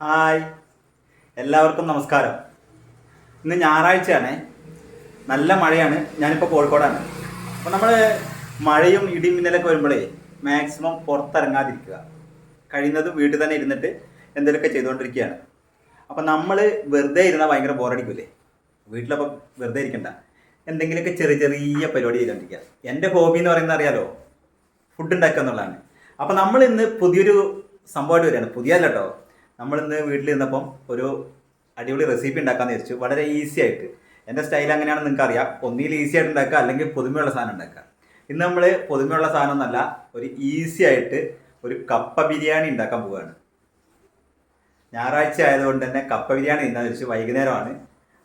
Hi. എല്ലാവർക്കും നമസ്കാരം. ഇന്ന് ഞായറാഴ്ചയാണ്. നല്ല മഴയാണ്. ഞാനിപ്പോൾ കോഴിക്കോടാണ്. അപ്പോൾ നമ്മൾ മഴയും ഇടിയും മിന്നലൊക്കെ വരുമ്പോഴേ മാക്സിമം പുറത്തിറങ്ങാതിരിക്കുക. കഴിയുന്നതും വീട്ടിൽ തന്നെ ഇരുന്നിട്ട് എന്തെങ്കിലുമൊക്കെ ചെയ്തുകൊണ്ടിരിക്കുകയാണ്. അപ്പോൾ നമ്മൾ വെറുതെ ഇരുന്നാൽ ഭയങ്കര ബോറടിക്കൂലേ വീട്ടിലപ്പോൾ വെറുതെ ഇരിക്കണ്ട. എന്തെങ്കിലുമൊക്കെ ചെറിയ ചെറിയ പരിപാടി ചെയ്തുകൊണ്ടിരിക്കുക. എന്റെ ഹോബി എന്ന് പറയുന്നത് അറിയാലോ? ഫുഡ് ഉണ്ടാക്കുക എന്നുള്ളതാണ്. അപ്പോൾ നമ്മൾ ഇന്ന് പുതിയൊരു സംഭവമായിട്ട് വരികയാണ്. പുതിയല്ലോ കേട്ടോ നമ്മൾ ഇന്ന് വീട്ടിലിരുന്നപ്പം ഒരു അടിപൊളി റെസിപ്പി ഉണ്ടാക്കാന്ന് വിചാരിച്ചു. വളരെ ഈസി ആയിട്ട്. എന്റെ സ്റ്റൈൽ അങ്ങനെയാണെന്ന് നിങ്ങൾക്ക് അറിയാം. ഒന്നിൽ ഈസി ആയിട്ട് ഉണ്ടാക്കുക അല്ലെങ്കിൽ പുതുമയുള്ള സാധനം ഉണ്ടാക്കുക. ഇന്ന് നമ്മൾ പുതുമയുള്ള സാധനം എന്നല്ല ഒരു ഈസി ആയിട്ട് ഒരു കപ്പ ബിരിയാണി ഉണ്ടാക്കാൻ പോവുകയാണ്. ഞായറാഴ്ച ആയതുകൊണ്ട് തന്നെ കപ്പ ബിരിയാണി തിന്നാന്ന് വെച്ച് വൈകുന്നേരമാണ്.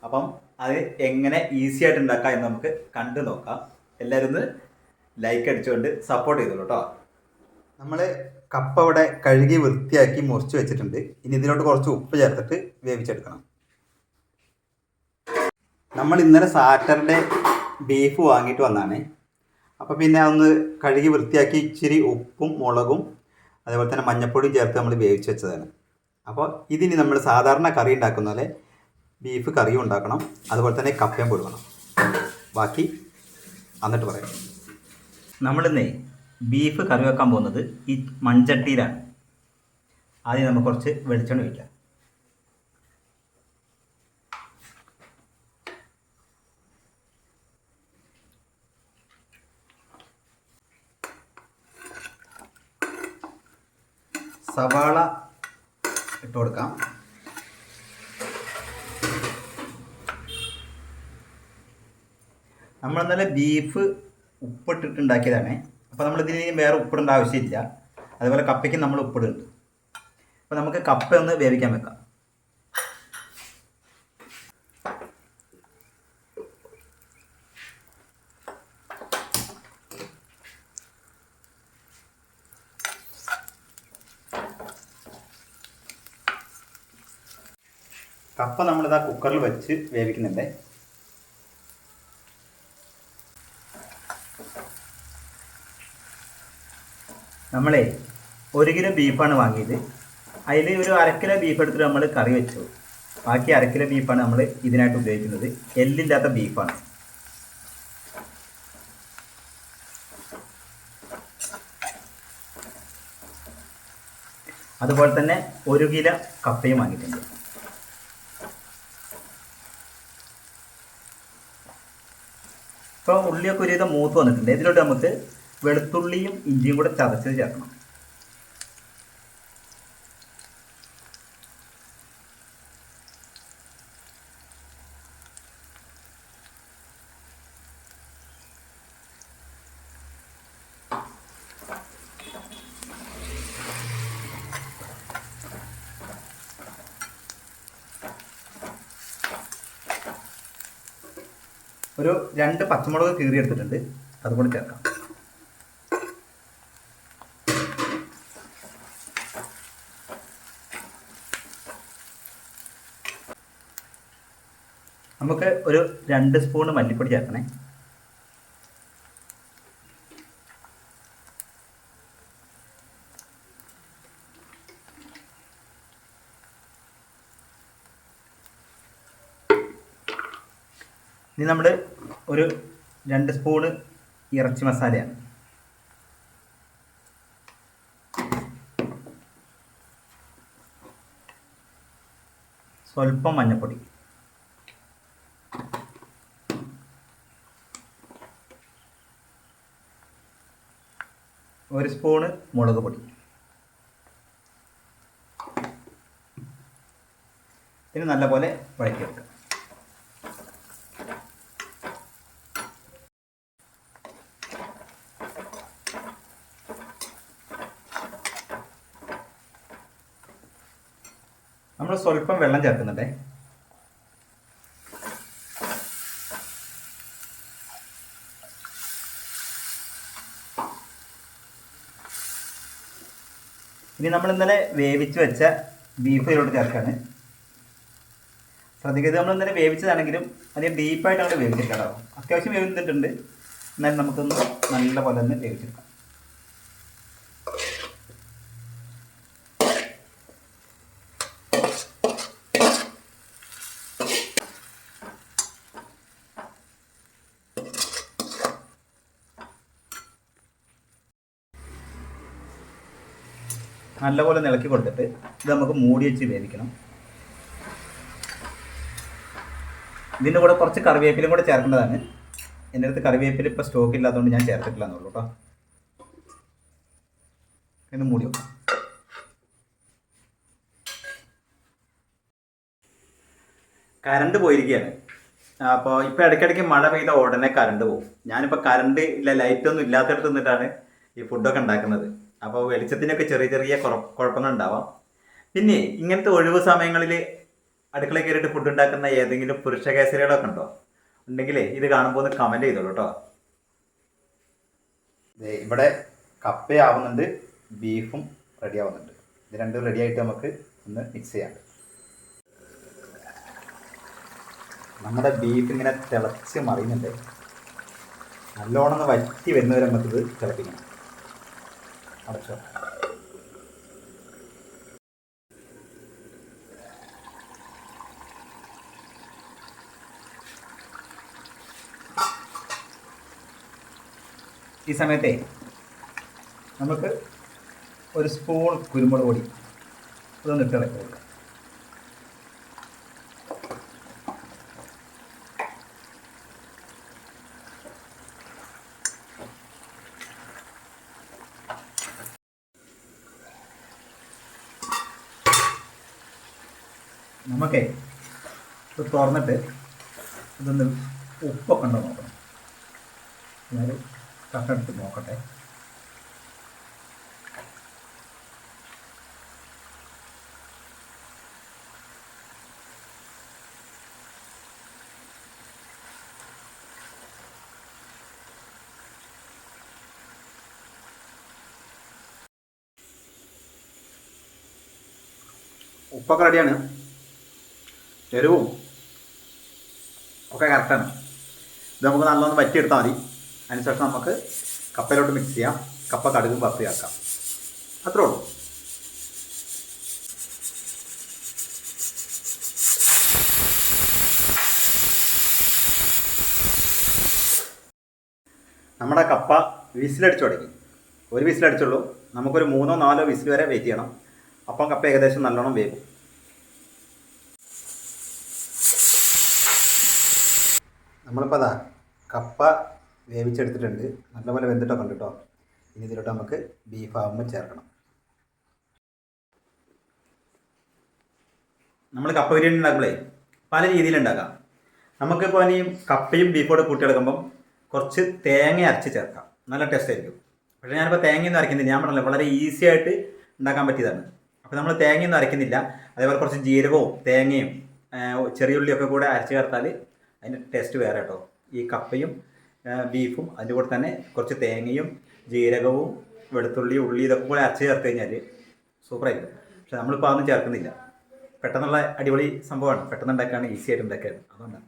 അപ്പം അത് എങ്ങനെ ഈസി ആയിട്ട് ഉണ്ടാക്കാം എന്ന് നമുക്ക് കണ്ടു നോക്കാം. എല്ലാവരും ഒന്ന് ലൈക്ക് അടിച്ചുകൊണ്ട് സപ്പോർട്ട് ചെയ്തോളൂ കേട്ടോ നമ്മൾ കപ്പ ഇവിടെ കഴുകി വൃത്തിയാക്കി മുറിച്ച് വെച്ചിട്ടുണ്ട്. ഇനി ഇതിലോട്ട് കുറച്ച് ഉപ്പ് ചേർത്തിട്ട് വേവിച്ചെടുക്കണം. നമ്മൾ ഇന്നലെ സാറ്റർഡേ ബീഫ് വാങ്ങിയിട്ട് വന്നാണ്. അപ്പോൾ പിന്നെ അതൊന്ന് കഴുകി വൃത്തിയാക്കി ഇച്ചിരി ഉപ്പും മുളകും അതേപോലെ തന്നെ മഞ്ഞപ്പൊടിയും ചേർത്ത് നമ്മൾ വേവിച്ച് വെച്ചതാണ്. അപ്പോൾ ഇതിനി നമ്മൾ സാധാരണ കറി ഉണ്ടാക്കുന്ന പോലെ ബീഫ് കറിയും ഉണ്ടാക്കണം അതുപോലെ തന്നെ കപ്പയും കൊടുക്കണം ബാക്കി എന്നിട്ട് പറയാം. നമ്മളിന്നേ ബീഫ് കറി വെക്കാൻ പോകുന്നത് ഈ മൺചട്ടിയിലാണ്. ആദ്യം നമുക്ക് കുറച്ച് വെളിച്ചെണ്ണ ഒഴിക്കാം. സവാള ഇട്ട് കൊടുക്കാം. നമ്മൾ ഇന്നലെ ബീഫ് ഉപ്പിട്ടിട്ട് ഉണ്ടാക്കിയതാണ് അപ്പോൾ നമ്മൾ ഇതിന് വേറെ ഉപ്പിടേണ്ട ആവശ്യമില്ല. അതുപോലെ കപ്പയ്ക്ക് നമ്മൾ ഉപ്പിടുന്നുണ്ട്. അപ്പോൾ നമുക്ക് കപ്പ ഒന്ന് വേവിക്കാൻ വെക്കാം. കപ്പ നമ്മളിതാ കുക്കറിൽ വെച്ച് വേവിക്കുന്നുണ്ട്. നമ്മളെ ഒരു കിലോ ബീഫാണ് വാങ്ങിയത്. അതിൽ ഒരു അര കിലോ ബീഫ് എടുത്തിട്ട് നമ്മൾ കറി വെച്ചു. ബാക്കി അര കിലോ ബീഫാണ് നമ്മൾ ഇതിനായിട്ട് ഉപയോഗിക്കുന്നത്. എല്ലില്ലാത്ത ബീഫാണ്. അതുപോലെ തന്നെ ഒരു കിലോ കപ്പയും വാങ്ങിയിട്ടുണ്ട്. ഇപ്പോൾ ഉള്ളിയൊക്കെ ഒരുവിധം മൂത്ത് വന്നിട്ടുണ്ട്. ഇതിലോട്ട് നമുക്ക് വെളുത്തുള്ളിയും ഇഞ്ചിയും കൂടെ ചതച്ചത് ചേർക്കണം. ഒരു രണ്ട് പച്ചമുളക് കീറിയെടുത്തിട്ടുണ്ട്. അതുകൂടി ചേർക്കാം. നമുക്ക് ഒരു രണ്ട് സ്പൂൺ മല്ലിപ്പൊടി ചേർക്കണേ. ഇനി നമ്മൾ ഒരു രണ്ട് സ്പൂണ് ഇറച്ചി മസാലയാണ്. സ്വല്പം മഞ്ഞൾപ്പൊടി ഒരു സ്പൂണ് മുളക് പൊടി. ഇതിന് നല്ലപോലെ വഴക്കിയെടുക്കുക നമ്മൾ സ്വല്പം വെള്ളം ചേർക്കുന്നുണ്ടേ. ഇനി നമ്മൾ ഇന്നലെ വേവിച്ച് വെച്ച ബീഫ് ഇതിലോട്ട് ചേർക്കാണ്. ശ്രദ്ധിക്കുക നമ്മൾ ഇന്നലെ വേവിച്ചതാണെങ്കിലും അധികം ഡീപ്പായിട്ട് അവിടെ വേവിച്ചെടുക്കാം കേട്ടോ അത്യാവശ്യം വേവിച്ചിട്ടുണ്ട്. എന്നാലും നമുക്കൊന്ന് നല്ല പോലെ ഒന്ന് വേവിച്ചെടുക്കാം. നല്ലപോലെ ഇളക്കി കൊടുത്തിട്ട് ഇത് നമുക്ക് മൂടി വെച്ച് വേവിക്കണം. ഇതിന്റെ കൂടെ കുറച്ച് കറിവേപ്പിലും കൂടെ ചേർക്കേണ്ടതാണ്. എന്റെ അടുത്ത് കറിവേപ്പില ഇപ്പോൾ സ്റ്റോക്ക് ഇല്ലാത്തതുകൊണ്ട് ഞാൻ ചേർത്തിട്ടില്ല എന്നുള്ളൂ കേട്ടോ ഇത് മൂടി വെക്കാം. കറണ്ട് പോയിരിക്കുകയാണ് അപ്പോൾ ഇപ്പോൾ ഇടയ്ക്കിടയ്ക്ക് മഴ പെയ്ത ഉടനെ കറണ്ട് പോകും ഞാനിപ്പോൾ കറണ്ട് ഇല്ല ലൈറ്റൊന്നും ഇല്ലാത്തടത്ത് നിന്നിട്ടാണ് ഈ ഫുഡൊക്കെ ഉണ്ടാക്കുന്നത്. അപ്പോൾ വെളിച്ചത്തിനൊക്കെ ചെറിയ ചെറിയ കുഴ- കുഴപ്പങ്ങൾ ഉണ്ടാവാം പിന്നെ ഇങ്ങനത്തെ ഒഴിവ് സമയങ്ങളിൽ അടുക്കള കയറിയിട്ട് ഫുഡ് ഉണ്ടാക്കുന്ന ഏതെങ്കിലും പുരുഷ കേസരികളൊക്കെ ഉണ്ടോ? ഉണ്ടെങ്കിലേ ഇത് കാണുമ്പോൾ ഒന്ന് കമന്റ് ചെയ്തോളൂ കേട്ടോ ഇവിടെ കപ്പയാവുന്നുണ്ട് ബീഫും റെഡി ആവുന്നുണ്ട് ഇത് രണ്ടും റെഡി ആയിട്ട് നമുക്ക് ഒന്ന് മിക്സ് ചെയ്യാം. നമ്മുടെ ബീഫ് ഇങ്ങനെ തിളച്ച് മറിയുന്നുണ്ട്. നല്ലോണം വറ്റി വരുന്നവരെ നമുക്കിത് തിളപ്പിക്കണം. അടച്ചോ ഈ സമയത്തെ നമുക്ക് ഒരു സ്പൂൺ കുരുമുളക് പൊടി ഇതൊന്ന് ഇട്ട് കൊടുക്കാം. നമുക്കേ ഇത് തുറന്നിട്ട് ഇതൊന്ന് ഉപ്പൊക്കെ ഉണ്ടോ നോക്കണം. ഞാൻ കട്ടെടുത്ത് നോക്കട്ടെ. ഉപ്പൊക്കെ റെഡിയാണ് എരിവും ഒക്കെ കറക്റ്റാണ് ഇത് നമുക്ക് നല്ലോണം വറ്റിയെടുത്താൽ മതി. അതിനുശേഷം നമുക്ക് കപ്പയിലോട്ട് മിക്സ് ചെയ്യാം. കപ്പ കടുകും വറുത്തിയാക്കാം അത്രേ ഉള്ളൂ. നമ്മുടെ കപ്പ വിസിലടിച്ചു തുടങ്ങി. ഒരു വിസിലടിച്ചുള്ളൂ. നമുക്കൊരു മൂന്നോ നാലോ വിസിൽ വരെ വെയിറ്റ് ചെയ്യണം. അപ്പം കപ്പ ഏകദേശം നല്ലോണം വേവും. നമ്മളിപ്പോൾ അതാ കപ്പ വേവിച്ചെടുത്തിട്ടുണ്ട്. നല്ലപോലെ വെന്തിട്ടൊക്കെ ഉണ്ട് കേട്ടോ ഇനി ഇതിലോട്ട് നമുക്ക് ബീഫ് ആകുമ്പോൾ ചേർക്കണം. നമ്മൾ കപ്പ ബിരിയാണി ഉണ്ടാക്കുമ്പോഴേ പല രീതിയിൽ ഉണ്ടാക്കാം. നമുക്കിപ്പോൾ ഇനി കപ്പയും ബീഫോടെ കൂട്ടിയെടുക്കുമ്പം കുറച്ച് തേങ്ങ അരച്ച് ചേർക്കാം. നല്ല ടേസ്റ്റ് ആയിരിക്കും. പക്ഷേ ഞാനിപ്പോൾ തേങ്ങയൊന്നും അരയ്ക്കുന്നില്ല ഞാൻ പറഞ്ഞില്ല വളരെ ഈസി ആയിട്ട് ഉണ്ടാക്കാൻ പറ്റിയതാണ്. അപ്പോൾ നമ്മൾ തേങ്ങയൊന്നും അരയ്ക്കുന്നില്ല അതേപോലെ കുറച്ച് ജീരകവും തേങ്ങയും ചെറിയ ഉള്ളിയൊക്കെ കൂടെ അരച്ച് ചേർത്താൽ അതിന്റെ ടേസ്റ്റ് വേറെ കേട്ടോ ഈ കപ്പയും ബീഫും അതിന്റെ കൂടെ തന്നെ കുറച്ച് തേങ്ങയും ജീരകവും വെളുത്തുള്ളി ഉള്ളി ഇതൊക്കെ കൂടെ അരച്ച് ചേർത്ത് കഴിഞ്ഞാൽ സൂപ്പറായിരിക്കും. പക്ഷെ നമ്മളിപ്പോൾ അതൊന്നും ചേർക്കുന്നില്ല. പെട്ടെന്നുള്ള അടിപൊളി സംഭവമാണ്. പെട്ടെന്ന് ഉണ്ടാക്കുകയാണ് ഈസി ആയിട്ട് ഉണ്ടാക്കുകയാണ് അതുകൊണ്ടാണ്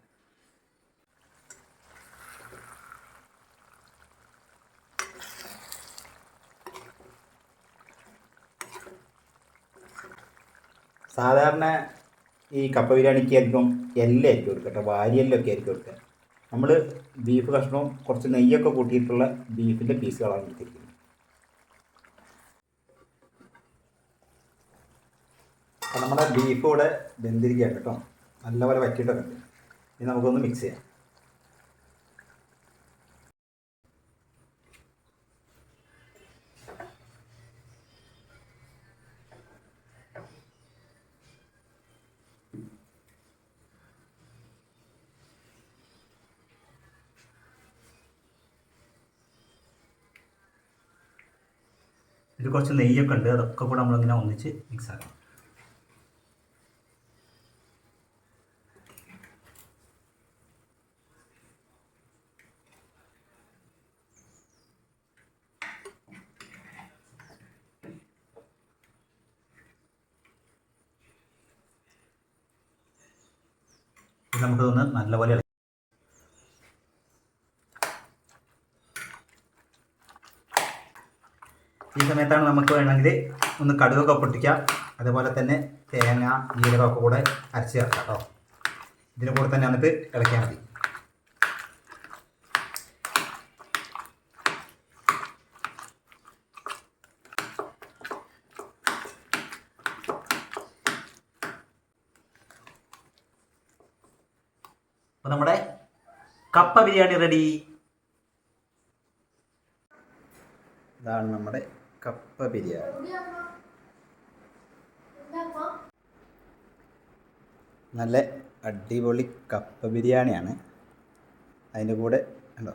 സാധാരണ ഈ കപ്പ ബിരിയാണിക്ക് ആയിരിക്കും എല്ലായിരിക്കും കൊടുക്കുക കേട്ടോ. വാരിയെല്ലൊക്കെ ആയിരിക്കും കൊടുക്കുക. നമ്മൾ ബീഫ് കഷ്ണവും കുറച്ച് നെയ്യൊക്കെ കൂട്ടിയിട്ടുള്ള ബീഫിന്റെ പീസുകളാണ് എടുത്തിരിക്കുന്നത്. നമ്മുടെ ബീഫ് ഇവിടെ വെന്തിരിക്കുകയാണ് കേട്ടോ. നല്ലപോലെ വറ്റിയിട്ടൊക്കെ ഇനി നമുക്കൊന്ന് മിക്സ് ചെയ്യാം. ഇതിൽ കുറച്ച് നെയ്യൊക്കെ ഉണ്ട് അതൊക്കെ കൂടെ നമ്മളിങ്ങനെ ഒന്നിച്ച് മിക്സ് ആക്കണം നമുക്കതൊന്ന് നല്ലപോലെ ഈ സമയത്താണ് നമുക്ക് വേണമെങ്കിൽ ഒന്ന് കടുകൊക്കെ പൊട്ടിക്കാം. അതുപോലെ തന്നെ തേങ്ങ ജീരകമൊക്കെ കൂടെ അരച്ച് ചേർക്കാം കേട്ടോ. ഇതിന് കൂടെ തന്നെ വന്നിട്ട് ഇളക്കിയാൽ മതി. അപ്പോൾ നമ്മുടെ കപ്പ ബിരിയാണി റെഡി. ഇതാണ് നമ്മുടെ കപ്പ ബിരിയാണി. നല്ല അടിപൊളി കപ്പ ബിരിയാണിയാണ്. അതിന്റെ കൂടെ ഉണ്ടോ?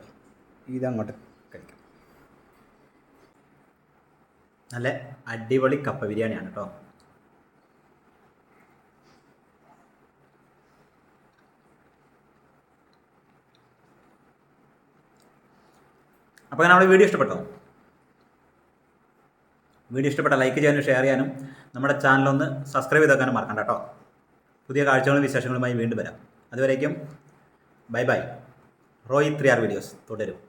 ഇതങ്ങോട്ട് കഴിക്കാം. നല്ല അടിപൊളി കപ്പ ബിരിയാണിയാണ് കേട്ടോ. അപ്പോൾ നമ്മുടെ വീഡിയോ ഇഷ്ടപ്പെട്ടോ? വീഡിയോ ഇഷ്ടപ്പെട്ട ലൈക്ക് ചെയ്യാനും ഷെയർ ചെയ്യാനും നമ്മുടെ ചാനലൊന്ന് സബ്സ്ക്രൈബ് ചെയ്തേക്കാനും മറക്കണ്ട കേട്ടോ. പുതിയ കാഴ്ചകളും വിശേഷങ്ങളുമായി വീണ്ടും വരാം. അതുവരേക്കും bye bye. Roy three R videos. തുടരും.